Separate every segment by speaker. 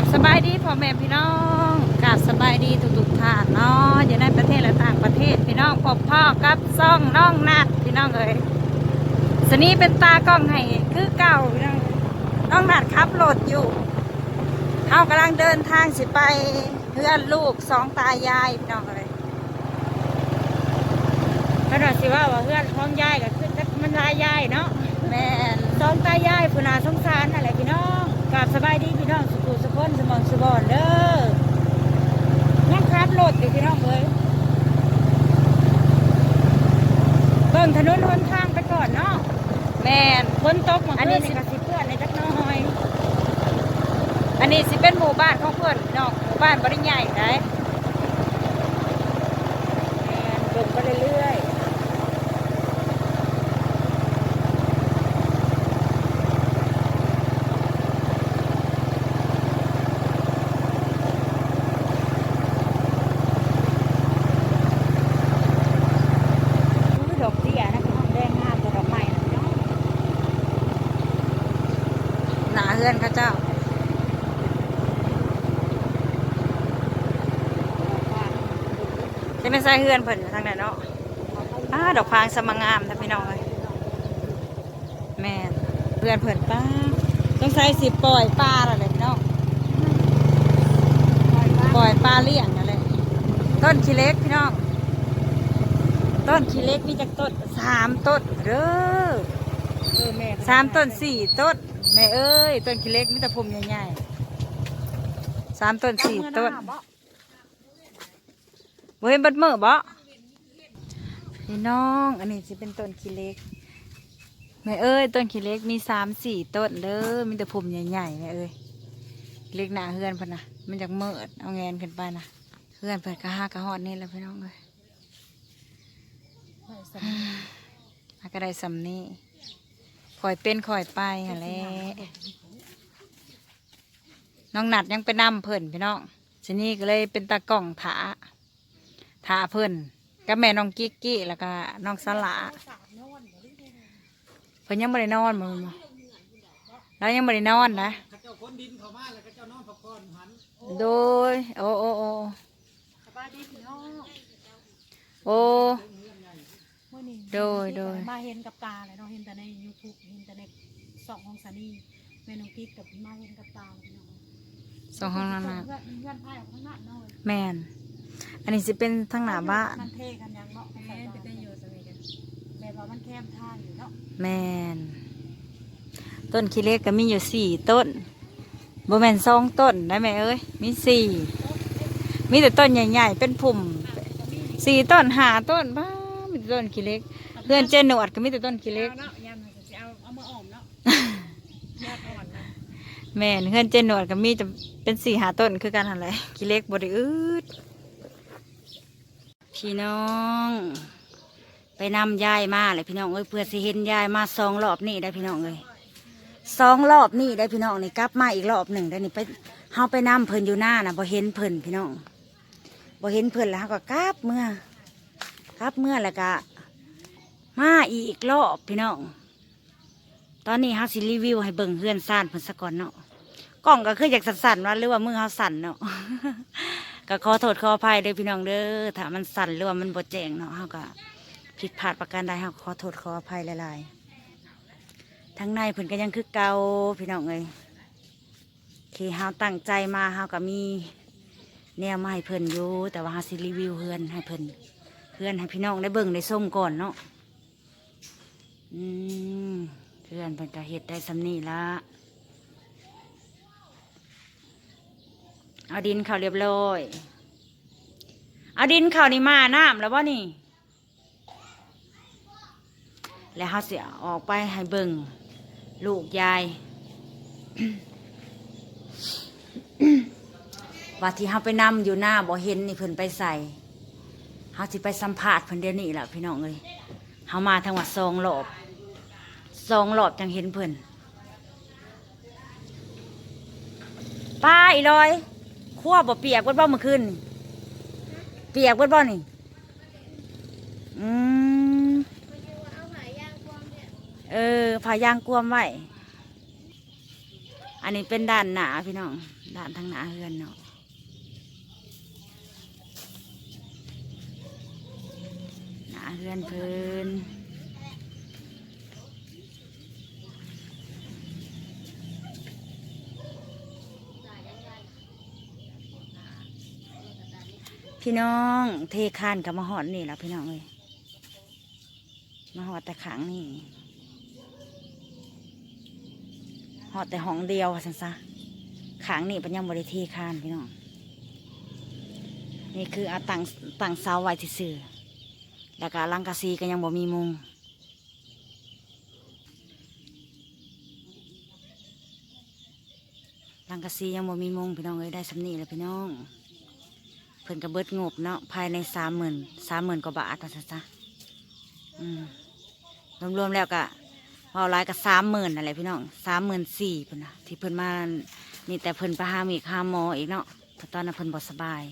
Speaker 1: กับสบายดีพ่อแม่พี่น้องกับสบายดีทุกๆท่านเนาะอยู่ในประเทศและต่างประเทศพี่น้องพบพ่อกับซ่องน้องนัดพี่น้องเอ้ยสนี้เป็นตากล้องให้คือเก่าพี่น้องน้องนัดขับรถอยู่เขากำลังเดินทางสิไปเพื่อนลูกสองตายายพี่น้องเอ้ยขนาดสิว่าว่าเพื่อนของยายก็คือมันลายยายเนาะแม่นสองตายายผู้นาสงสารอะไรพี่น้องกับสบายดีพี่น้องสุขุสุข คนสมองสุบอนเด้อยังขับรถอยู่พี่น้องเอ้ยเบิ่งถนนหนทางไปก่อนเนาะแม่นฝนตกมาอันนี้สิสิเพื่อนในจักหน้อย อันนี้สิเป็นหมู่บ้านของเพื่อนพี่น้องหมู่บ้านบริใหญ่ได้แม่นเบิ่งไปเรื่อยๆอุ้ยดอกเตี้ยนะพี่น้องแดงงามกว่าดอกไม้นะพี่น้องหนาเฮือนเข้าเจ้า จะไม่ใช่เฮือนเพิ่นอยู่ทางไหนเนาะอ้าดอกพางสมังงามนะพี่น้องเลยแม่นเฮือนเพิ่นป้าต้องใส่สิปล่อยปลาอะไรพี่น้องปล่อยปลาเลี้ยงอะไรต้นขี้เล็กพี่น้องต้นขี้เล็กมีจากต้นสามต้นเด้อ
Speaker 2: เออแม่
Speaker 1: สามต้นสี่ต้นแม่เอ้ยต้นขี้เล็กมีแต่พุ่มใหญ่ๆสามต้นสี่ต้น บ่เห็นบัดมือบ่พี่น้องอันนี้สิเป็นต้นขี้เล็กแม่เอ้ยต้นขี้เล็กมีสามสี่ต้นเด้อมีแต่พุ่มใหญ่ๆแม่เอ้ยเล็กหนาเฮือนพิ่นะมันจากเมิดเอาแงนขึ้นไปนะเฮือนเพิ่นก็ห้ากระหอดนี่แหละพี่น้องเอ้ยอากระไดสำนี่คอยเป็นคอยไปหั่นแหละน้องหนัดยังไปนำเพิ่นพี่น้องทีนี้ก็เลยเป็นตากล้องถา ถาเพิ่นกับแม่น้องกิ๊กกี้แล้วก็น้องสละเพิ่นยังไม่ได้นอนมึงแล้วยังไม่ได้นอนนะโดยโอ้โอ้โอ้โอ้
Speaker 2: มื่อนี้
Speaker 1: โดยโดย
Speaker 2: มาเห็นกับตาเลยเนาะเห็นแต่ใน YouTube เห็นแต่ในสองของสานีแม่น้องกิ๊กกับมาเห็นกับตาเลยเนาะ
Speaker 1: สองห้องน้ำ
Speaker 2: เพื่อนเพื่อนพายออกข้างหน้าเนาะ
Speaker 1: แมน อันนี้สิเป็นทั้งหน้าบ้าน
Speaker 2: มันเทกันยังเนาะแม่จะได้อยู่สมัยกันแบบว่ามันแคมทางอยู่เนาะ
Speaker 1: แมนต้นขี้เล็กก็มีอยู่สี่ต้นโบแมนสองต้นได้ไหมเอ้ยมีสี่มีแต่ต้นใหญ่ๆเป็นพุ่มสี่ต้นหาต้นบ้ามีแต่ต้นขี้เล็ก เพื่อนเจนหนวดก็มีแต่ต้นขี้เล็ก
Speaker 2: เนาะยามมันจะเอาเอามาอ่อมเนาะยอดอ่อนนะ
Speaker 1: แม่นเพื่อนเจนหนวดก็มีจะเป็นสี่หาต้นคือกันอะไรขี้เล็กบริอืด พี่น้อง ไปนำยายมาเลยพี่น้องเอ้ยเพื่อสิเห็นยายมาสองรอบนี่ได้พี่น้องเอ้ยสองรอบนี่ได้พี่น้องนี่กลับมาอีกรอบหนึ่งได้นี่ไปเฮาไปนำเพิ่นอยู่หน้านะบ่เห็นเพิ่นพี่น้องบ่เห็นเพิ่นแล้วก็กลับเมื่อกลับเมื่อแล้วก็มาอีกรอบพี่น้อง ตอนนี้เฮาสิรีวิวให้เบิ่งเฮือนซ่านเพิ่นซะก่อนเนาะกล้องก็คืออยากสั่นๆว่าหรือว่ามือเฮาสั่นเนาะ ก็ขอโทษขออภัยเด้อพี่น้องเด้อถ้ามันสั่นหรือว่ามันบ่แจงเนาะเฮาก็ผิดพลาดประการใดครับขอโทษขออภัยหลายๆทั้งในเพิ่นก็ยังคือเก่าพี่น้องเอ้ยที่เฮาตั้งใจมาเฮาก็มีแนวมาให้เพิ่นอยู่แต่ว่าเฮาสิรีวิวเฮือนให้เพิ่นเฮือนให้พี่น้องได้เบิ่งได้ส้มก่อนเนาะอืมเฮือนเพิ่นก็เฮ็ดได้สำนี้ละ เอาดินเข้าเรียบร้อย เอาดินเข้านี่มาน้ำแล้วบ่านี่ แล้วเขาเสียออกไปให้เบิ่งลูกยายว่าที่เขาไปนำอยู่หน้าบ่เห็นนี่เพิ่นไปใส่เขาสิไปสัมภาษณ์เพิ่นเดี๋ยวนี้แหละพี่น้องเลยเขามาทางวัดซองหลอบซองหลอบจังเห็นเพิ่นป้าอีลอย ขั้วบ่เปียกเบิดบ่เมื่อคืนนี่เปียกเบิดบ่นี่อืมเออผายางกวมไว้อันนี้เป็นด้านหนาพี่น้อง
Speaker 3: ด้านทางหนาเฮือนเนาะหนาเฮือนเพิ่น พี่น้องเทคานกับมาหอดนี่แหละพี่น้องเลยมาหอดแต่ขังนี่หอดแต่ห้องเดียวว่าสันซะขังนี่เป็นยังบริเทคานพี่น้องนี่คืออาตั้งตั้งเสาไว้ที่สื่อแล้วก็ลังกะซีก็ยังบ่มีมุงลังกะซียังบ่มีมุงพี่น้องเลยได้สำนีแล้วพี่น้อง พิ่นกระเบิดงบเนาะภายในสามหมื่นสามหมื่นกว่าบาทว่าซะจ้ะอืมรวมๆแล้วก็เอาลายก็สามหมื่นอะไรพี่น้องสามหมื่นสี่เพิ่นนะที่เพิ่นมานี่แต่เพิ่นไปหาหมีกหาหมออีกเนาะเพราะตอนนั้นเพิ่นบ่สบาย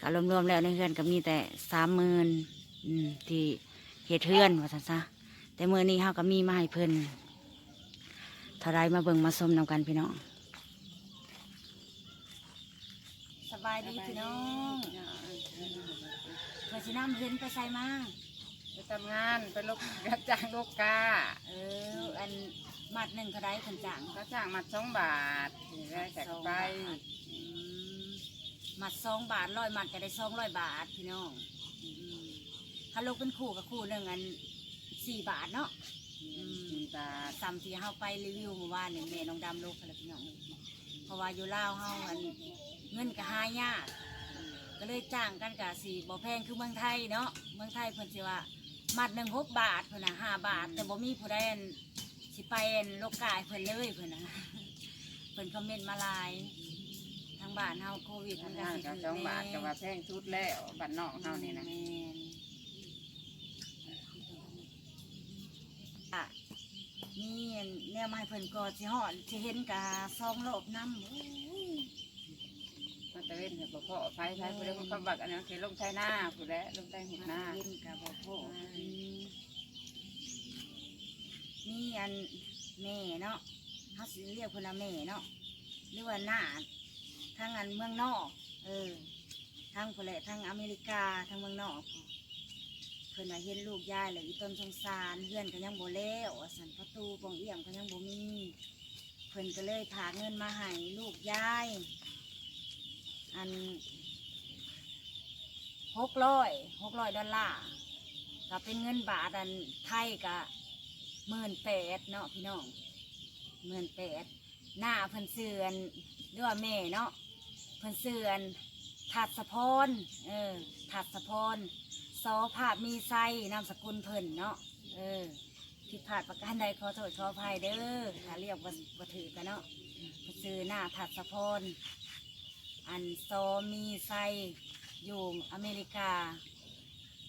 Speaker 3: ก็รวมๆแล้วในเฮือนก็มีแต่สามหมื่นที่เฮ็ดเฮือนว่าซั่นซะแต่เมื้อนี้เฮาก็มีมาให้เพิ่นเท่าไรมาเบิ่งมาชมนำกันพี่น้องส บายดีพี่น้องเพื่อสิน้ำเห็นไปใส่มา
Speaker 4: ไปทำงานไปลูกรับจ้างลูกกา
Speaker 3: เออ อันมัดหนึ่งเขาได้คนจ้าง
Speaker 4: เขาจ้างมาสองบาทได้จากไป
Speaker 3: อืมมัดสองบาทร้อยมัดก็ได้สองร้อยบาทพี่น้องอืมถ้าลูกเป็นคู่กับคู่หนึ่งอันสี่บาทเนาะ
Speaker 4: สี่บาท
Speaker 3: ซ้ำที่เฮาไปรีวิวเมื่อวานนี่แม่น้องดำลูกกันแล้วพี่น้องเพราะว่าอยู่ลาวเฮาอัน เงินก็หายากก็เลยจ้างกันกะสี่บ่แพงคือเมืองไทยเนาะเมืองไทยเพิ่นสิว่ามัดหนึ่งหกบาทเพิ่นน่ะห้าบาท แต่บ่มีผู้ใดอั่นสิไปอั่นโลกกายเพิ่นเลยเพิ่นน่ะเพิ่นคอมเมนต์มาหลาย ทางบ้านเฮาโควิดมันก็
Speaker 4: ทาง
Speaker 3: สิ
Speaker 4: กับ
Speaker 3: ถึ
Speaker 4: สองบาท
Speaker 3: แน่
Speaker 4: ก็ว่าแพงชุดแล้วบ้านนอกเฮานี่นะ
Speaker 3: แม่อะนี่แนวมาให้เพิ่นก็สิฮอดสิเห็นกะซองโลบน้ำโอ้ย
Speaker 4: มันตะเวนเนี่ยบ่พอไฟไฟผู้ใดมันก็บักอันนั้นคือลงไทยหน้าผู้ใดลงไทยหุ่นหน้า
Speaker 3: เห็นกะบ่พออืมนี่อันแม่เนาะเขาสิเรียกเพิ่นว่าแม่เนาะหรือว่าหน้าทางอันเมืองนอก เออทางพุ่นแหละทางอเมริกาทางเมืองนอกเพิ่นว่าเห็นลูกยายเลยอีต้นสงสารเพื่อนก็ยังบ่แล้วสันประตูปองเอี่ยมก็ยังบ่มีเพิ่นก็เลยถากเงินมาให้ลูกยาย อันหกร้อยหกร้อยดอลลาร์ก็เป็นเงินบาทอันไทยก็หมื่นแปดเนาะพี่น้องหมื่นแปดหน้าเพิ่นเสื่อนหรือว่าแม่เนาะเพิ่นเสื่อนถัดสะพรเออถัดสะพรซอภาพมีไซนามสกุลเพิ่นเนาะเออผิดพลาดประการใดขอโทษขออภัยเด้อถ้าเรียกว่าถือกันเนาะเพิ่นซื้อหน้าถัดสะพร อันโซมีไซอยู่อเมริกา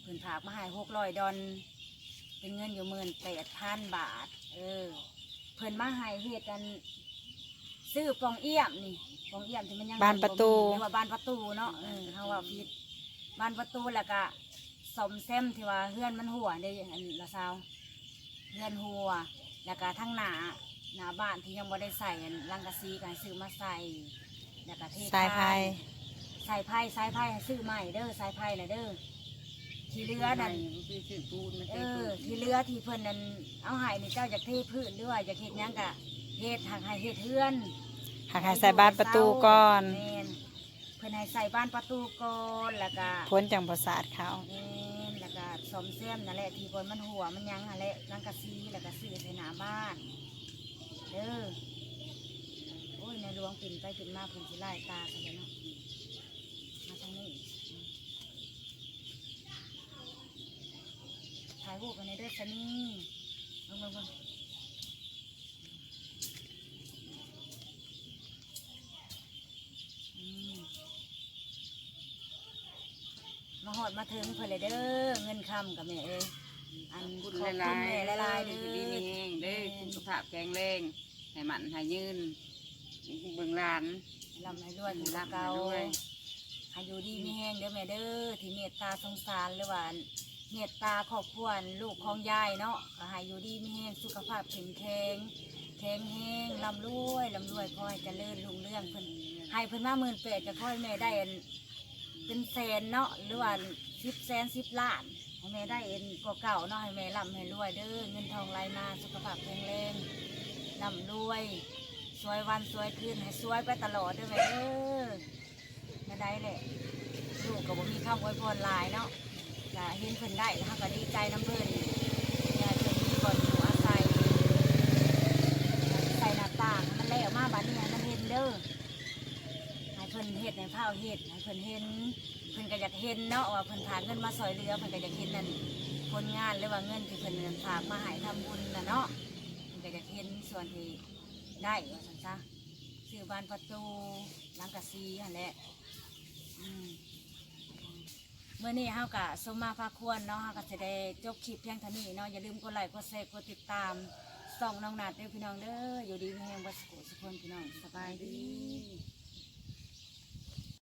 Speaker 3: เพิ่นถากมาให้หกร้อยดอลเป็นเงินอยู่หมื่นแปดพันบาท เออ เพิ่นมาให้เฮ็ดกันซื้อปองเอี่ยมนี่ปองเอี่ยมที่มันยัง
Speaker 1: บานประตู
Speaker 3: เรียกว่าบานประตูเนาะเออเฮาว่าผิดบานประตูแล้วก็สมแซมที่ว่าเฮือนมันหัวได้อันละซาวเฮือนหัว แล้วก็ทั้งหน้าหน้าบ้านที่ยังบ่ได้ใส่อันลังกะซีกันซื้อมาใส่ แล้วก็เท
Speaker 1: สายไฟ
Speaker 3: สายไพ่สายไพ่ให้ซื้อใหม่เด้อสายไพ่น่ะเด้อที่เรือนั่น
Speaker 4: คือชื่อปูนมัน
Speaker 3: เอ
Speaker 4: คือ
Speaker 3: อ
Speaker 4: ปูน
Speaker 3: ที่เรือที่เพิ่นนั่นเอาใหายนี่เจ้าอยากเทพื้นด้วยอยากเฮ็ดหยังกะเฮ็ดหักให้เฮ็ดเฮือน
Speaker 1: หากให้ใส่บานประตูก่อน
Speaker 3: แม่นเพิ่นให้ใส่บ้านประตูก่อนแล้วก็
Speaker 1: พ้นจังประสาทเขา
Speaker 3: แม่นแล้วก็สมเสียมนั่นแหละที่บนมันหัวมันหยังนั่นแหละลังกะซีแล้วก็ซื้อใส่หน้าบ้านเด้อโอ้ ยในหลวงปิ่นไปปิ่นมาเพิ่นสิไล่ตากันเลยเนาะมาทางนี้ถ่ายรูปกันในเด้อสนี่ลงลงลงอืมมาหอดมาถึงเพื่อนเลยเด้อเงินคำกับแม่เอ้ยอัน
Speaker 4: บุญ
Speaker 3: ขอบ
Speaker 4: หลา
Speaker 3: คุณ
Speaker 4: ย
Speaker 3: แม่
Speaker 4: ๆ
Speaker 3: หลายๆเด้
Speaker 4: ดีมี
Speaker 3: อ
Speaker 4: แห้งเด้อสุขภาพแข็งแรงให้มันให้ยืน เบิ่งหลาน
Speaker 3: ลำให้รวยอยู่ละ
Speaker 4: ลำให้
Speaker 3: เก่าร
Speaker 4: วย
Speaker 3: อายุดีมีแห้งเด้อแม่เด้อที่เมตตาสงสารหรือว่าเมตตาครอบครัวลูกของยายเนาะก็ให้อยู่ดีมีแห้งสุขภาพแข็งแรงแข็งแห้งลำรวยลำรวยคอยเจริญรุ่งเรื่องเพิ่นให้เพิ่นมาหมื่นแปดก็ค่อยแม่ได้อันเป็นแสนเนาะหรือว่าสิบแสนสิบล้านให้แม่ได้เอ็นกว่าเก่าเนาะให้แม่ร่ำให้รวยเด้อเงินทองไหลมาสุขภาพแข็งแรงร่ำรวย สวยวันสวยคืนให้สวยไปตลอดด้อแม่เด้อไม่ได้แหละลูกก็บ่มีคำอวยพรหลายเนาะก็เห็นเพิ่นได้เฮาก็ดีใจน้ำเพิ่นอยากจะมีบ่อนอยู่อาศัยใส่หน้าต่างมันแล้วมาบัดนี้มันเห็นเด้อให้เพิ่นเฮ็ดให้เผาเฮ็ดให้เพิ่นเห็นเพิ่นก็อยากเห็นเนาะว่าเพิ่นฝากเงินมาซอยเรือเพิ่นก็อยากเห็นนั่นผลงานหรือว่าเงินที่เพิ่นฝากมาให้ทำบุญน่ะเนาะเพิ่นก็อยากเห็นส่วนที่ ได้ว่าสันซะซื้อบ้านประตูหลังกะซีหั่นแหละอืมเมื่อนี้เฮากะสมมาพาควรเนาะเฮากะจะได้จบคลิปเพียงเท่านี้เนาะอย่าลืมกดไลค์กดแชร์กดติดตามส่องน้องนาดเด้อพี่น้องเด้ออยู่ดีมีแหงวัดสุขสุขคนพี่น้องสบายดี